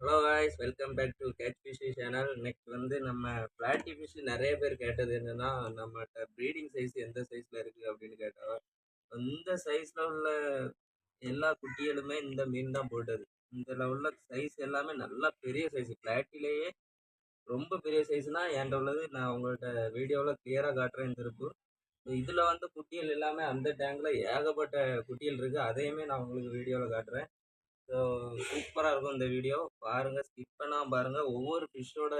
Hello guys welcome back to catch fish channel next வந்து நம்ம பிளாட்டி fish நிறைய பேர் கேட்டது என்னன்னா நம்மகிட்ட ப்ரீடிங் சைஸ் எந்த சைஸில் இருக்குது அப்படின்னு கேட்டால் இந்த சைஸில் உள்ள எல்லா குட்டிகளுமே இந்த மீன் தான் போட்டது. இதில் உள்ள சைஸ் எல்லாமே நல்லா பெரிய சைஸ் பிளாட்டிலேயே ரொம்ப பெரிய சைஸ்னால் என்கிட்ட உள்ளது. நான் உங்கள்கிட்ட வீடியோவில் கிளியராக காட்டுறேன் இந்த இருக்கும் இதில் வந்து குட்டிகள் எல்லாமே அந்த டேங்கில் ஏகப்பட்ட குட்டிகள் இருக்குது அதையுமே நான் உங்களுக்கு வீடியோவில் காட்டுறேன். ஸோ சூப்பராக இருக்கும் இந்த வீடியோ பாருங்கள் ஸ்கிப் பண்ணால் பாருங்கள் ஒவ்வொரு ஃபிஷ்ஷோட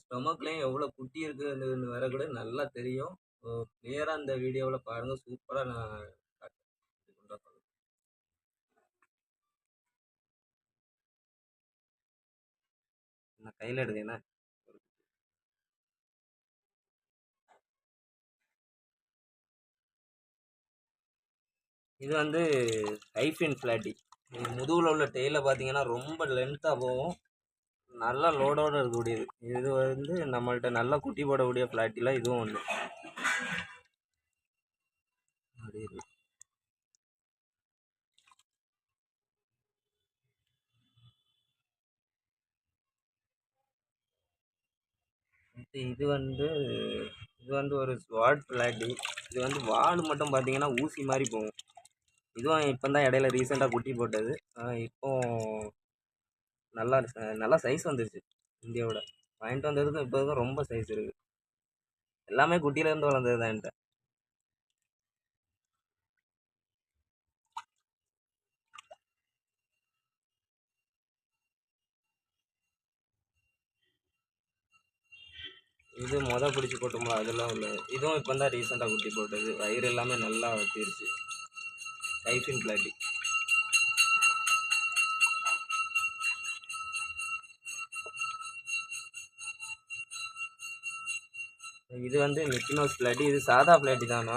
ஸ்டொமக்லேயும் எவ்வளோ குட்டி இருக்குதுன்னு வர கூட நல்லா தெரியும். ஸோ கிளியராக இந்த வீடியோவில் பாருங்கள் சூப்பராக நான் நான் கையில் எடுக்கேண்ணா இது வந்து ஹைஃபின் ஃப்ளாட்டி. இது முதுகில் உள்ள டெய்லில் பார்த்தீங்கன்னா ரொம்ப லென்த்தாக போகும். நல்லா லோடோடு இருக்கக்கூடியது. இது வந்து நம்மள்ட்ட நல்லா குட்டி போடக்கூடிய ஃப்ளாட்டிலாம் இதுவும் ஒன்று இது வந்து இது வந்து ஒரு ஸ்வாட் ஃப்ளாட்டி இது வந்து வால் மட்டும் பார்த்தீங்கன்னா ஊசி மாதிரி போகும். இதுவும் இப்போ தான் இடையில ரீசெண்டாக குட்டி போட்டது. இப்போ நல்லா நல்லா சைஸ் வந்துருச்சு இந்தியாவோட. வாங்கிட்டு வந்ததுக்கும் இப்போதுக்கும் ரொம்ப சைஸ் இருக்குது எல்லாமே குட்டியிலேருந்து வளர்ந்தது தான் என்கிட்ட. இது மொதல் பிடிச்சி போட்டோம்ல அதெல்லாம் உள்ள இதுவும் இப்போ தான் ரீசெண்டாக குட்டி போட்டது. வயிறு எல்லாமே நல்லா வத்திருச்சு. டைஃபின் பிளாட்டி இது வந்து மிக்கி மவுஸ் பிளாட்டி இது சாதா பிளாட்டி தானா?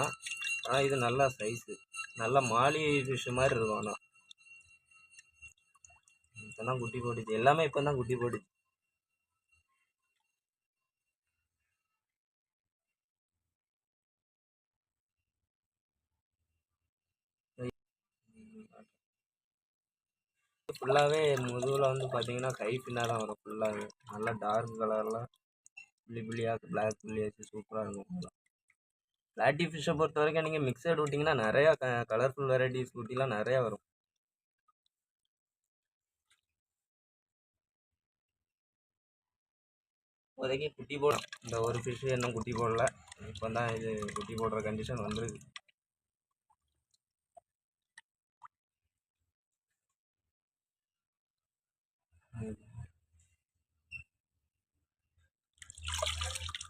ஆனால் இது நல்லா சைஸு நல்லா மாளிகை ஃபிஷ் மாதிரி இருக்கும் ஆனால் இப்போ தான் குட்டி போட்டுச்சு எல்லாமே இப்போ தான் குட்டி போட்டுச்சு ஃபுல்லாகவே முதுகில் வந்து பார்த்தீங்கன்னா கை பின்னால் தான் வரும் ஃபுல்லாகவே நல்லா டார்க் கலர்லாம் புள்ளி புள்ளியாக பிளாக் புள்ளியாச்சு சூப்பராக இருக்கும் பிளாட்டி ஃபிஷ்ஷை பொறுத்த வரைக்கும் நீங்கள் மிக்சட் விட்டிங்கன்னா நிறையா க கலர்ஃபுல் வெரைட்டிஸ் ஊட்டிலாம் நிறையா வரும். இப்போதைக்கு குட்டி போடும் இந்த ஒரு ஃபிஷ்ஷு இன்னும் குட்டி போடல. இப்போ தான் இது குட்டி போடுற கண்டிஷன் வந்துருக்கு.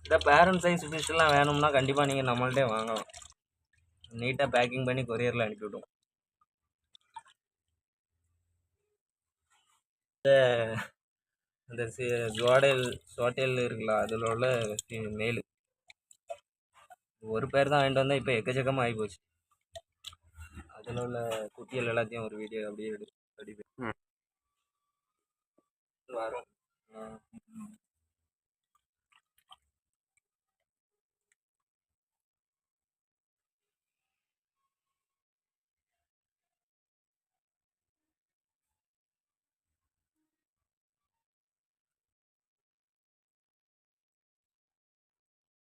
இந்த பேரண்ட் சைஸ் ஃபிஷ்லாம் வேணும்னா கண்டிப்பாக நீங்கள் நம்மள்ட்டே வாங்கலாம். நீட்டாக பேக்கிங் பண்ணி கொரியரில் அனுப்பிவிடும் இந்த சி ஜுவாடேல் சோட்டேல் இருக்குல்ல அதில் உள்ள மேலு ஒரு பேர் தான் வாங்கிட்டு வந்தால் இப்போ எக்கச்சக்கமாக ஆகி போச்சு அதில் உள்ள குட்டிகள் எல்லாத்தையும் ஒரு வீடியோ அப்படியே எடு